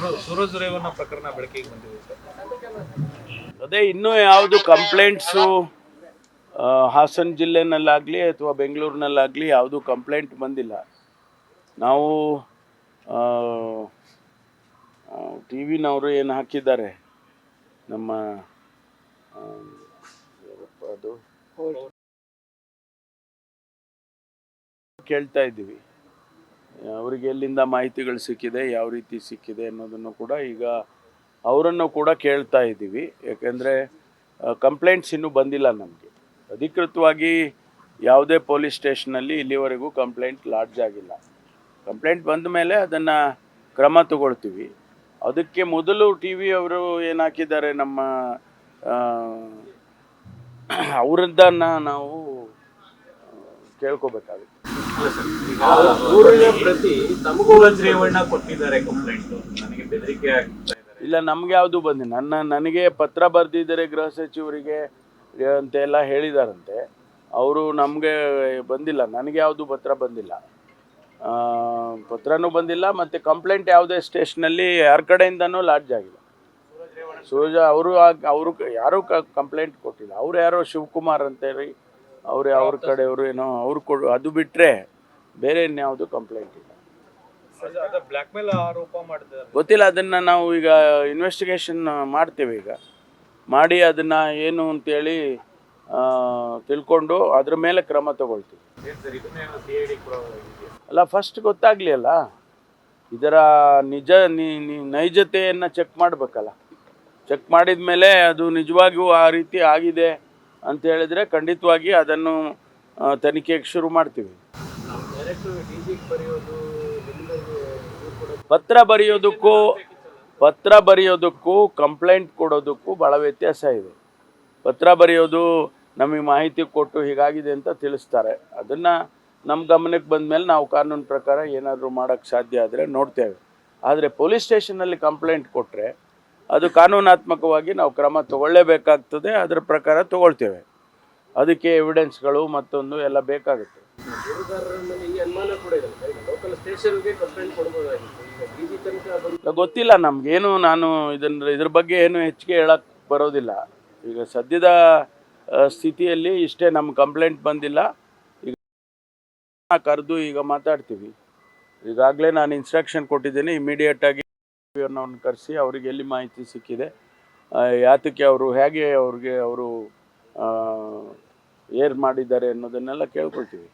ಸುರ- ಸೂರಜ್ ರೇವಣ್ಣ ಪ್ರಕರಣ ಬೆಳಕಿಗೆ ಬಂದಿದೆ ಅದೇ ಇನ್ನೂ ಯಾವುದು ಕಂಪ್ಲೇಂಟ್ಸು ಹಾಸನ ಜಿಲ್ಲೆನಲ್ಲಾಗಲಿ ಅಥವಾ ಬೆಂಗಳೂರಿನಲ್ಲಾಗಲಿ ಯಾವುದು ಕಂಪ್ಲೇಂಟ್ ಬಂದಿಲ್ಲ. ನಾವು ಟಿ ವಿನವರು ಏನು ಹಾಕಿದ್ದಾರೆ? ನಮ್ಮ ಅದು? ಕೇಳ್ತಾ ಇದ್ದೀವಿ. ಅವರಿಗೆ ಎಲ್ಲಿಂದ ಮಾಹಿತಿಗಳು ಸಿಕ್ಕಿದೆ, ಯಾವ ರೀತಿ ಸಿಕ್ಕಿದೆ ಅನ್ನೋದನ್ನು ಕೂಡ ಈಗ ಅವರನ್ನು ಕೂಡ ಕೇಳ್ತಾ ಇದ್ದೀವಿ. ಯಾಕೆಂದರೆ ಕಂಪ್ಲೇಂಟ್ಸ್ ಇನ್ನೂ ಬಂದಿಲ್ಲ ನಮಗೆ. ಅಧಿಕೃತವಾಗಿ ಯಾವುದೇ ಪೊಲೀಸ್ ಸ್ಟೇಷನಲ್ಲಿ ಇಲ್ಲಿವರೆಗೂ ಕಂಪ್ಲೇಂಟ್ ಲಾಡ್ಜ್ ಆಗಿಲ್ಲ. ಕಂಪ್ಲೇಂಟ್ ಬಂದ ಮೇಲೆ ಅದನ್ನು ಕ್ರಮ ತಗೊಳ್ತೀವಿ. ಅದಕ್ಕೆ ಮೊದಲು ಟಿ ವಿ ಅವರು ಏನು ಹಾಕಿದ್ದಾರೆ ನಮ್ಮ ಅವರದ್ದನ್ನು ನಾವು ಕೇಳ್ಕೊಬೇಕಾಗುತ್ತೆ. ಊರಿನ ಪ್ರತಿ ರೇವಣ್ಣ ಕೊಟ್ಟಿದ್ದಾರೆ ಕಂಪ್ಲೇಂಟ್ ನನಗೆ ಬೆದರಿಕೆ ಆಗ್ತಾ ಇಲ್ಲ ನಮ್ಗೆ ಯಾವುದು ಬಂದಿಲ್ಲ. ನನ್ನ ನನಗೆ ಪತ್ರ ಬರ್ದಿದ್ದಾರೆ ಗೃಹ ಸಚಿವರಿಗೆ ಅಂತೆಲ್ಲ ಹೇಳಿದಾರಂತೆ. ಅವರು ನಮಗೆ ಬಂದಿಲ್ಲ. ನನಗೆ ಯಾವುದು ಪತ್ರ ಬಂದಿಲ್ಲ. ಆ, ಪತ್ರನೂ ಬಂದಿಲ್ಲ ಮತ್ತು ಕಂಪ್ಲೇಂಟ್ ಯಾವುದೇ ಸ್ಟೇಷನಲ್ಲಿ ಯಾರ ಕಡೆಯಿಂದನೂ ಲಾಡ್ಜ್ ಆಗಿಲ್ಲ. ಸೂರಜ ಅವರು ಅವರು ಯಾರೂ ಕಂಪ್ಲೇಂಟ್ ಕೊಟ್ಟಿಲ್ಲ. ಅವ್ರು ಯಾರೋ ಶಿವಕುಮಾರ್ ಅಂತೇಳಿ ಅವ್ರು ಅವ್ರ ಕಡೆಯವರು ಏನೋ ಅವ್ರು ಕೊಡು ಅದು ಬಿಟ್ಟರೆ ಬೇರೆ ಇನ್ಯಾವುದು ಕಂಪ್ಲೇಂಟ್ ಇಲ್ಲ. ಗೊತ್ತಿಲ್ಲ ಅದನ್ನು ನಾವು ಈಗ ಇನ್ವೆಸ್ಟಿಗೇಷನ್ ಮಾಡ್ತೇವೆ ಈಗ. ಮಾಡಿ ಅದನ್ನು ಏನು ಅಂತೇಳಿ ತಿಳ್ಕೊಂಡು ಅದ್ರ ಮೇಲೆ ಕ್ರಮ ತಗೊಳ್ತೀವಿ. ಅಲ್ಲ ಫಸ್ಟ್ ಗೊತ್ತಾಗಲಿ ಅಲ್ಲ ಇದರ ನಿಜ ನೈಜತೆಯನ್ನು ಚೆಕ್ ಮಾಡಬೇಕಲ್ಲ. ಚೆಕ್ ಮಾಡಿದ ಮೇಲೆ ಅದು ನಿಜವಾಗಿಯೂ ಆ ರೀತಿ ಆಗಿದೆ. ಅಂತ ಹೇಳಿದ್ರೆ ಖಂಡಿತವಾಗಿ ಅದನ್ನು ತನಿಖೆಗೆ ಶುರು ಮಾಡ್ತೀವಿ. ಪತ್ರ ಬರೆಯೋದಕ್ಕೂ ಪತ್ರ ಬರೆಯೋದಕ್ಕೂ, ಕಂಪ್ಲೇಂಟ್ ಕೊಡೋದಕ್ಕೂ ಭಾಳ ವ್ಯತ್ಯಾಸ ಇದೆ. ಪತ್ರ ಬರೆಯೋದು ನಮಗೆ ಮಾಹಿತಿ ಕೊಟ್ಟು ಹೀಗಾಗಿದೆ ಅಂತ ತಿಳಿಸ್ತಾರೆ. ಅದನ್ನು ನಮ್ಮ ಗಮನಕ್ಕೆ ಬಂದ ಮೇಲೆ ನಾವು ಕಾನೂನು ಪ್ರಕಾರ ಏನಾದರೂ ಮಾಡೋಕ್ಕೆ ಸಾಧ್ಯ ಆದರೆ ನೋಡ್ತೇವೆ. ಆದರೆ ಪೊಲೀಸ್ ಸ್ಟೇಷನಲ್ಲಿ ಕಂಪ್ಲೇಂಟ್ ಕೊಟ್ಟರೆ ಅದು ಕಾನೂನಾತ್ಮಕವಾಗಿ ನಾವು ಕ್ರಮ ತಗೊಳ್ಳೇಬೇಕಾಗ್ತದೆ, ಅದರ ಪ್ರಕಾರ ತಗೊಳ್ತೇವೆ. ಅದಕ್ಕೆ ಎವಿಡೆನ್ಸ್ಗಳು ಮತ್ತೊಂದು ಎಲ್ಲ ಬೇಕಾಗುತ್ತೆ. ಗೊತ್ತಿಲ್ಲ ನಮ್ಗೇನು ನಾನು ಇದನ್ನ ಇದ್ರ ಬಗ್ಗೆ ಏನು ಹೆಚ್ಚಿಗೆ ಹೇಳಕ್ ಬರೋದಿಲ್ಲ. ಈಗ ಸದ್ಯದ ಸ್ಥಿತಿಯಲ್ಲಿ ಇಷ್ಟೇ ನಮ್ಮ ಕಂಪ್ಲೇಂಟ್ ಬಂದಿಲ್ಲ. ಈಗ ಕರೆದು ಈಗ ಮಾತಾಡ್ತೀವಿ. ಈಗಾಗಲೇ ನಾನು ಇನ್ಸ್ಟ್ರಕ್ಷನ್ ಕೊಟ್ಟಿದ್ದೀನಿ ಇಮಿಡಿಯೇಟಾಗಿ ಅವ್ರನ್ನ ಕರೆಸಿ ಅವರಿಗೆ ಎಲ್ಲಿ ಮಾಹಿತಿ ಸಿಕ್ಕಿದೆ. ಯಾತಕ್ಕೆ ಅವರು, ಹೇಗೆ ಅವ್ರಿಗೆ ಅವರು ಏರ್ ಮಾಡಿದ್ದಾರೆ ಅನ್ನೋದನ್ನೆಲ್ಲ ಕೇಳ್ಕೊಳ್ತೀವಿ.